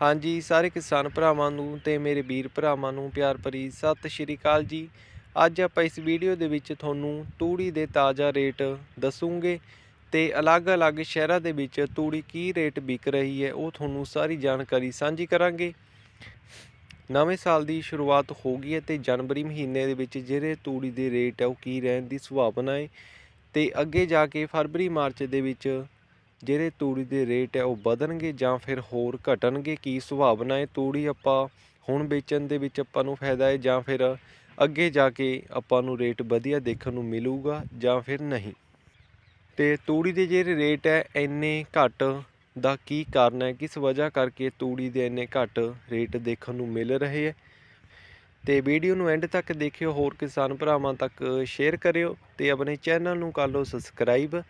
ਹਾਂਜੀ, ਸਾਰੇ ਕਿਸਾਨ ਭਰਾਵਾਂ ਨੂੰ ਤੇ ਮੇਰੇ ਵੀਰ ਭਰਾਵਾਂ ਨੂੰ ਪਿਆਰ ਭਰੀ ਸਤਿ ਸ਼੍ਰੀ ਅਕਾਲ ਜੀ। ਅੱਜ ਆਪਾਂ ਇਸ ਵੀਡੀਓ ਦੇ ਵਿੱਚ ਤੁਹਾਨੂੰ ਤੂੜੀ ਦੇ ਤਾਜ਼ਾ ਰੇਟ ਦੱਸੂਗੇ ਤੇ ਅਲੱਗ-ਅਲੱਗ ਸ਼ਹਿਰਾਂ ਦੇ ਵਿੱਚ ਤੂੜੀ ਕੀ ਰੇਟ ਵਿਕ ਰਹੀ ਹੈ ਉਹ ਤੁਹਾਨੂੰ ਸਾਰੀ ਜਾਣਕਾਰੀ ਸਾਂਝੀ ਕਰਾਂਗੇ। ਨਵੇਂ ਸਾਲ ਦੀ ਸ਼ੁਰੂਆਤ ਹੋ ਗਈ ਹੈ ਤੇ ਜਨਵਰੀ ਮਹੀਨੇ ਦੇ ਵਿੱਚ ਜਿਹੜੇ ਤੂੜੀ ਦੇ ਰੇਟ ਹੈ ਉਹ ਕੀ ਰਹਿਣ ਦੀ ਸੰਭਾਵਨਾ ਹੈ ਤੇ ਅੱਗੇ ਜਾ ਕੇ ਫਰਵਰੀ, ਮਾਰਚ ਦੇ ਵਿੱਚ ਜਿਹੜੇ ਤੂੜੀ ਦੇ ਰੇਟ ਹੈ ਉਹ ਵਧਣਗੇ ਜਾਂ ਫਿਰ ਹੋਰ ਘਟਣਗੇ? ਕੀ ਸੁਭਾਵਨਾ ਹੈ ਤੂੜੀ ਆਪਾਂ ਹੁਣ ਵੇਚਣ ਦੇ ਵਿੱਚ ਆਪਾਂ ਨੂੰ ਫਾਇਦਾ ਹੈ ਜਾਂ ਫਿਰ ਅੱਗੇ ਜਾ ਕੇ ਆਪਾਂ ਨੂੰ ਰੇਟ ਵਧੀਆ ਦੇਖਣ ਨੂੰ ਮਿਲੂਗਾ ਜਾਂ ਫਿਰ ਨਹੀਂ? ਤੇ ਤੂੜੀ ਦੇ ਜਿਹੜੇ ਰੇਟ ਹੈ, ਇੰਨੇ ਘੱਟ ਦਾ ਕੀ ਕਾਰਨ ਹੈ? ਕਿਸ ਵਜ੍ਹਾ ਕਰਕੇ ਤੂੜੀ ਦੇ ਇੰਨੇ ਘੱਟ ਰੇਟ ਦੇਖਣ ਨੂੰ ਮਿਲ ਰਹੇ ਹੈ? ਤੇ ਵੀਡੀਓ ਨੂੰ ਐਂਡ ਤੱਕ ਦੇਖਿਓ, ਹੋਰ ਕਿਸਾਨ ਭਰਾਵਾਂ ਤੱਕ ਸ਼ੇਅਰ ਕਰਿਓ ਤੇ ਆਪਣੇ ਚੈਨਲ ਨੂੰ ਕਰ ਲਓ ਸਬਸਕ੍ਰਾਈਬ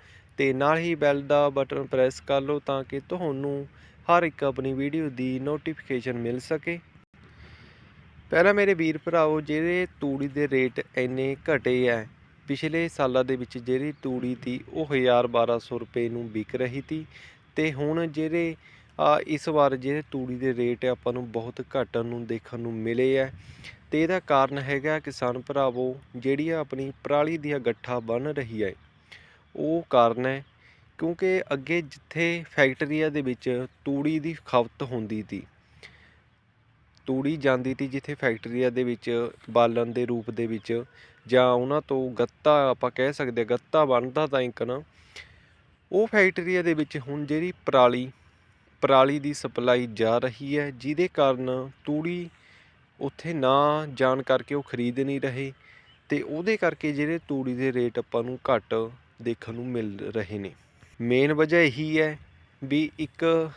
ਤੇ ਨਾਲ ਹੀ ਬੈਲ ਦਾ ਬਟਨ ਪ੍ਰੈਸ ਕਰ ਲਓ ਤਾਂ ਕਿ ਤੁਹਾਨੂੰ ਹਰ ਇੱਕ ਆਪਣੀ ਵੀਡੀਓ ਦੀ ਨੋਟੀਫਿਕੇਸ਼ਨ ਮਿਲ ਸਕੇ। ਪਹਿਲਾਂ ਮੇਰੇ ਵੀਰ ਭਰਾਓ ਜਿਹੜੇ ਤੂੜੀ ਦੇ ਰੇਟ ਇੰਨੇ ਘਟੇ ਆ ਪਿਛਲੇ ਸਾਲਾਂ ਦੇ ਵਿੱਚ ਜਿਹੜੀ ਤੂੜੀ ਤੀ ਉਹ 1000 1200 ਰੁਪਏ ਨੂੰ ਵਿਕ ਰਹੀ ਤੀ ਤੇ ਹੁਣ ਜਿਹੜੇ ਇਸ ਵਾਰ ਜਿਹੜੇ ਤੂੜੀ ਦੇ ਰੇਟ ਆਪਾਂ ਨੂੰ ਬਹੁਤ ਘਟਣ ਨੂੰ ਦੇਖਣ ਨੂੰ ਮਿਲੇ ਆ ਤੇ ਇਹਦਾ ਕਾਰਨ ਹੈਗਾ ਕਿਸਾਨ ਭਰਾਵੋ ਜਿਹੜੀ ਆ ਆਪਣੀ ਪਰਾਲੀ ਦੀਆਂ ਗੱਠਾ ਬਣ ਰਹੀ ਹੈ ਉਹ ਕਾਰਨ ਹੈ ਕਿਉਂਕਿ ਅੱਗੇ ਜਿੱਥੇ ਫੈਕਟਰੀਆਂ ਦੇ ਵਿੱਚ ਤੂੜੀ ਦੀ ਖਪਤ ਹੁੰਦੀ ਤੀ ਤੂੜੀ ਜਾਂਦੀ ਤੀ ਜਿੱਥੇ ਫੈਕਟਰੀਆਂ ਦੇ ਵਿੱਚ ਬਾਲਣ ਦੇ ਰੂਪ ਦੇ ਵਿੱਚ ਜਾਂ ਉਹਨਾਂ ਤੋਂ ਗੱਤਾ ਆਪਾਂ ਕਹਿ ਸਕਦੇ ਹਾਂ, ਗੱਤਾ ਬਣਦਾ ਤਾਂ ਇੱਕ ਨਾ ਉਹ ਫੈਕਟਰੀਆਂ ਦੇ ਵਿੱਚ ਹੁਣ ਜਿਹੜੀ ਪਰਾਲੀ ਪਰਾਲੀ ਦੀ ਸਪਲਾਈ ਜਾ ਰਹੀ ਹੈ ਜਿਹਦੇ ਕਾਰਨ ਤੂੜੀ ਉੱਥੇ ਨਾ ਜਾਣ ਕਰਕੇ ਉਹ ਖਰੀਦ ਨਹੀਂ ਰਹੇ ਤੇ ਉਹਦੇ ਕਰਕੇ ਜਿਹੜੇ ਤੂੜੀ ਦੇ ਰੇਟ ਆਪਾਂ ਨੂੰ ਘੱਟ ਦੇਖਣ ਨੂੰ ਮਿਲ ਰਹੇ ਨੇ। ਮੇਨ ਵਜ੍ਹਾ ਇਹੀ ਹੈ ਵੀ ਇੱਕ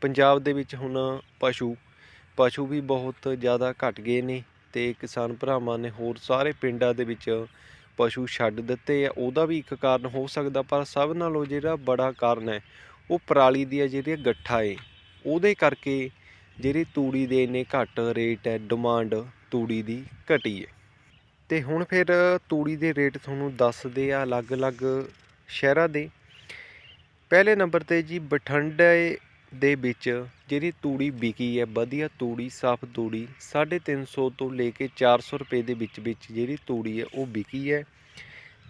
ਪੰਜਾਬ ਦੇ ਵਿੱਚ ਹੁਣ ਪਸ਼ੂ ਪਸ਼ੂ ਵੀ ਬਹੁਤ ਜ਼ਿਆਦਾ ਘਟ ਗਏ ਨੇ ਤੇ ਕਿਸਾਨ ਭਰਾਵਾਂ ਨੇ ਹੋਰ ਸਾਰੇ ਪਿੰਡਾਂ ਦੇ ਵਿੱਚ ਪਸ਼ੂ ਛੱਡ ਦਿੱਤੇ ਆ। ਉਹਦਾ ਵੀ ਇੱਕ ਕਾਰਨ ਹੋ ਸਕਦਾ, ਪਰ ਸਭ ਨਾਲੋਂ ਜਿਹੜਾ ਬੜਾ ਕਾਰਨ ਹੈ, ਉਹ ਪਰਾਲੀ ਦੀਆਂ ਜਿਹੜੀਆਂ ਗੱਠਾ ਏ, ਉਹਦੇ ਕਰਕੇ ਜਿਹੜੀ ਤੂੜੀ ਦੇ ਨੇ ਘੱਟ ਰੇਟ ਹੈ ਡਿਮਾਂਡ ਤੂੜੀ ਦੀ ਘਟੀ ਹੈ ਤੇ ਹੁਣ ਫਿਰ ਤੂੜੀ ਦੇ ਰੇਟ ਤੁਹਾਨੂੰ ਦੱਸਦੇ ਆ ਅਲੱਗ-ਅਲੱਗ ਸ਼ਹਿਰਾਂ ਦੇ। ਪਹਿਲੇ ਨੰਬਰ ਤੇ ਜੀ ਬਠਿੰਡੇ ਦੇ ਵਿੱਚ ਜਿਹੜੀ ਤੂੜੀ ਵਿਕੀ ਹੈ, ਵਧੀਆ ਤੂੜੀ, ਸਾਫ਼ ਤੂੜੀ 350 ਤੋਂ ਲੈ ਕੇ 400 ਰੁਪਏ ਦੇ ਵਿੱਚ ਵਿੱਚ ਜਿਹੜੀ ਤੂੜੀ ਹੈ, ਉਹ ਵਿਕੀ ਹੈ।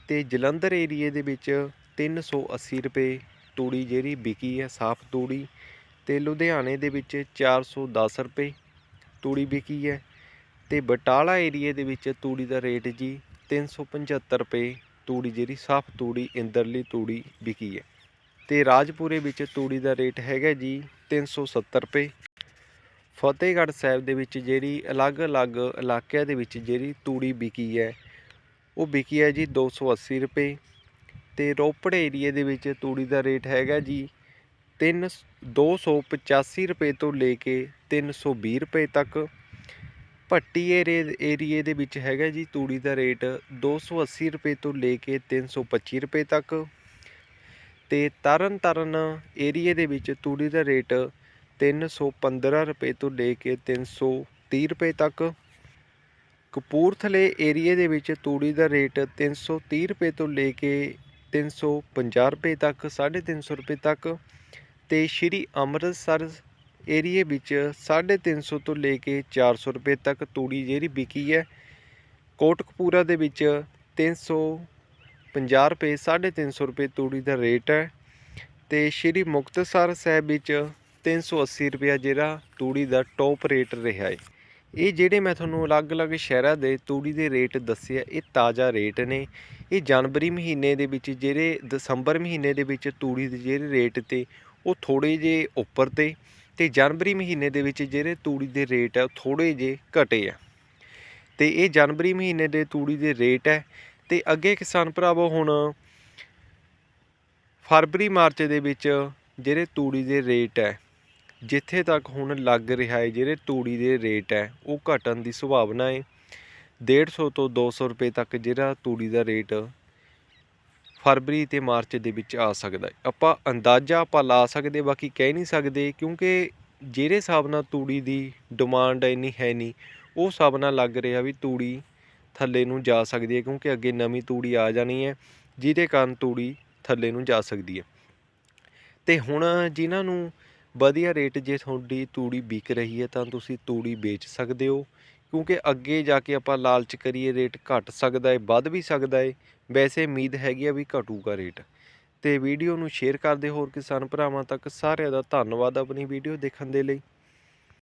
ਤੇ ਜਲੰਧਰ ਏਰੀਏ ਦੇ ਵਿੱਚ 380 ਰੁਪਏ ਤੂੜੀ ਜਿਹੜੀ ਵਿਕੀ ਹੈ, ਸਾਫ਼ ਤੂੜੀ। ਤੇ ਲੁਧਿਆਣੇ ਦੇ ਵਿੱਚ 410 ਰੁਪਏ ਤੂੜੀ ਵਿਕੀ ਹੈ। ਤੇ ਬਟਾਲਾ ਏਰੀਏ ਦੇ ਵਿੱਚ ਤੂੜੀ ਦਾ ਰੇਟ ਜੀ 375 ਰੁਪਏ ਤੂੜੀ ਜਿਹੜੀ ਸਾਫ਼ ਤੂੜੀ, ਇੰਦਰਲੀ ਤੂੜੀ ਵਿਕੀ ਹੈ। ਤੇ ਰਾਜਪੁਰੇ ਵਿੱਚ ਤੂੜੀ ਦਾ ਰੇਟ ਹੈਗਾ ਜੀ 370 ਰੁਪਏ। ਫਤਿਹਗੜ੍ਹ ਸਾਹਿਬ ਦੇ ਵਿੱਚ ਜਿਹੜੀ ਅਲੱਗ-ਅਲੱਗ ਇਲਾਕਿਆਂ ਦੇ ਵਿੱਚ ਜਿਹੜੀ ਤੂੜੀ ਵਿਕੀ ਹੈ, ਉਹ ਵਿਕੀ ਹੈ ਜੀ 280 ਰੁਪਏ। ਤੇ ਰੋਪੜ ਏਰੀਏ ਦੇ ਵਿੱਚ ਤੂੜੀ ਦਾ ਰੇਟ ਹੈਗਾ ਜੀ 3 285 ਰੁਪਏ ਤੋਂ ਲੈ ਕੇ 320 ਰੁਪਏ ਤੱਕ। ਭੱਟੀ ਏਰੇ, ਏਰੀਏ ਦੇ ਵਿੱਚ ਹੈਗਾ ਜੀ, ਤੂੜੀ ਦਾ ਰੇਟ 280 ਰੁਪਏ ਤੋਂ ਲੈ ਕੇ 325 ਰੁਪਏ ਤੱਕ। ਤੇ ਤਰਨ ਤਾਰਨ ਏਰੀਏ ਦੇ ਵਿੱਚ ਤੂੜੀ ਦਾ ਰੇਟ 315 ਰੁਪਏ ਤੋਂ ਲੈ ਕੇ 330 ਰੁਪਏ ਤੱਕ। ਕਪੂਰਥਲੇ ਏਰੀਏ ਦੇ ਵਿੱਚ ਤੂੜੀ ਦਾ ਰੇਟ 330 ਰੁਪਏ ਤੋਂ ਲੈ ਕੇ 350 ਰੁਪਏ ਤੱਕ 350 ਰੁਪਏ ਤੱਕ। ਤੇ ਸ਼੍ਰੀ ਅੰਮ੍ਰਿਤਸਰ ਏਰੀਏ ਵਿੱਚ 350 ਤੋਂ ਲੈ ਕੇ 400 ਰੁਪਏ ਤੱਕ ਤੂੜੀ ਜਿਹੜੀ ਵਿਕੀ ਹੈ। ਕੋਟਕਪੂਰਾ ਦੇ ਵਿੱਚ 350 ਰੁਪਏ 350 ਰੁਪਏ ਤੂੜੀ ਦਾ ਰੇਟ ਹੈ ਤੇ ਸ਼੍ਰੀ ਮੁਕਤਸਰ ਸਾਹਿਬ ਵਿੱਚ 380 ਰੁਪਏ ਜਿਹੜਾ ਤੂੜੀ ਦਾ ਟੌਪ ਰੇਟ ਰਿਹਾ ਹੈ। ਇਹ ਜਿਹੜੇ ਮੈਂ ਤੁਹਾਨੂੰ ਅਲੱਗ-ਅਲੱਗ ਸ਼ਹਿਰਾਂ ਦੇ ਤੂੜੀ ਦੇ ਰੇਟ ਦੱਸਿਆ, ਇਹ ਤਾਜ਼ਾ ਰੇਟ ਨੇ। ਇਹ ਜਨਵਰੀ ਮਹੀਨੇ ਦੇ ਵਿੱਚ ਜਿਹੜੇ ਦਸੰਬਰ ਮਹੀਨੇ ਦੇ ਵਿੱਚ ਤੂੜੀ ਦੇ ਜਿਹੜੇ ਰੇਟ ਤੇ, ਉਹ ਥੋੜੇ ਜੇ ਉੱਪਰ ਤੇ। ਤੇ ਜਨਵਰੀ ਮਹੀਨੇ ਦੇ ਵਿੱਚ ਜਿਹੜੇ ਤੂੜੀ ਦੇ ਰੇਟ ਆ ਉਹ ਥੋੜੇ ਜੇ ਘਟੇ ਆ। ਤੇ ਇਹ ਜਨਵਰੀ ਮਹੀਨੇ ਦੇ ਤੂੜੀ ਦੇ ਰੇਟ ਹੈ ਤੇ ਅੱਗੇ ਕਿਸਾਨ ਭਰਾਵੋ ਹੁਣ ਫਰਵਰੀ, ਮਾਰਚ ਦੇ ਵਿੱਚ ਜਿਹੜੇ ਤੂੜੀ ਦੇ ਰੇਟ ਹੈ ਜਿੱਥੇ ਤੱਕ ਹੁਣ ਲੱਗ ਰਿਹਾ ਹੈ ਜਿਹੜੇ ਤੂੜੀ ਦੇ ਰੇਟ ਹੈ ਉਹ ਘਟਣ ਦੀ ਸੰਭਾਵਨਾ ਹੈ। 150 ਤੋਂ 200 ਰੁਪਏ ਤੱਕ ਜਿਹੜਾ ਤੂੜੀ ਦਾ ਰੇਟ ਫਰਵਰੀ ਤੇ ਮਾਰਚ ਦੇ ਵਿੱਚ ਆ ਸਕਦਾ ਹੈ। ਆਪਾਂ ਅੰਦਾਜ਼ਾ ਆਪਾਂ ਲਾ ਸਕਦੇ, ਬਾਕੀ ਕਹਿ ਨਹੀਂ ਸਕਦੇ, ਕਿਉਂਕਿ ਜਿਹੜੇ ਹਿਸਾਬ ਨਾਲ ਤੂੜੀ ਦੀ ਡਿਮਾਂਡ ਇੰਨੀ ਹੈ ਨਹੀਂ, ਉਹ ਹਿਸਾਬ ਨਾਲ ਲੱਗ ਰਿਹਾ ਵੀ ਤੂੜੀ ਥੱਲੇ ਨੂੰ ਜਾ ਸਕਦੀ ਹੈ, ਕਿਉਂਕਿ ਅੱਗੇ ਨਵੀਂ ਤੂੜੀ ਆ ਜਾਣੀ ਹੈ, ਜਿਹਦੇ ਕਾਰਨ ਤੂੜੀ ਥੱਲੇ ਨੂੰ ਜਾ ਸਕਦੀ ਹੈ। ਤੇ ਹੁਣ ਜਿਨ੍ਹਾਂ ਨੂੰ ਵਧੀਆ ਰੇਟ ਜੇ ਤੁਹਾਡੀ ਤੂੜੀ ਵਿਕ ਰਹੀ ਹੈ, ਤਾਂ ਤੁਸੀਂ ਤੂੜੀ ਵੇਚ ਸਕਦੇ ਹੋ। ਕਿਉਂਕਿ ਅੱਗੇ ਜਾ ਕੇ ਆਪਾਂ ਲਾਲਚ ਕਰੀਏ ਰੇਟ ਘਟ ਸਕਦਾ ਹੈ ਵੱਧ ਵੀ ਸਕਦਾ ਹੈ ਵੈਸੇ ਉਮੀਦ ਹੈਗੀ ਆ ਵੀ ਘਟੂਗਾ ਰੇਟ ਤੇ ਵੀਡੀਓ ਨੂੰ ਸ਼ੇਅਰ ਕਰਦੇ ਹੋਰ ਕਿਸਾਨ ਭਰਾਵਾਂ ਤੱਕ, ਸਾਰਿਆਂ ਦਾ ਧੰਨਵਾਦ ਆਪਣੀ ਵੀਡੀਓ ਦੇਖਣ ਦੇ ਲਈ।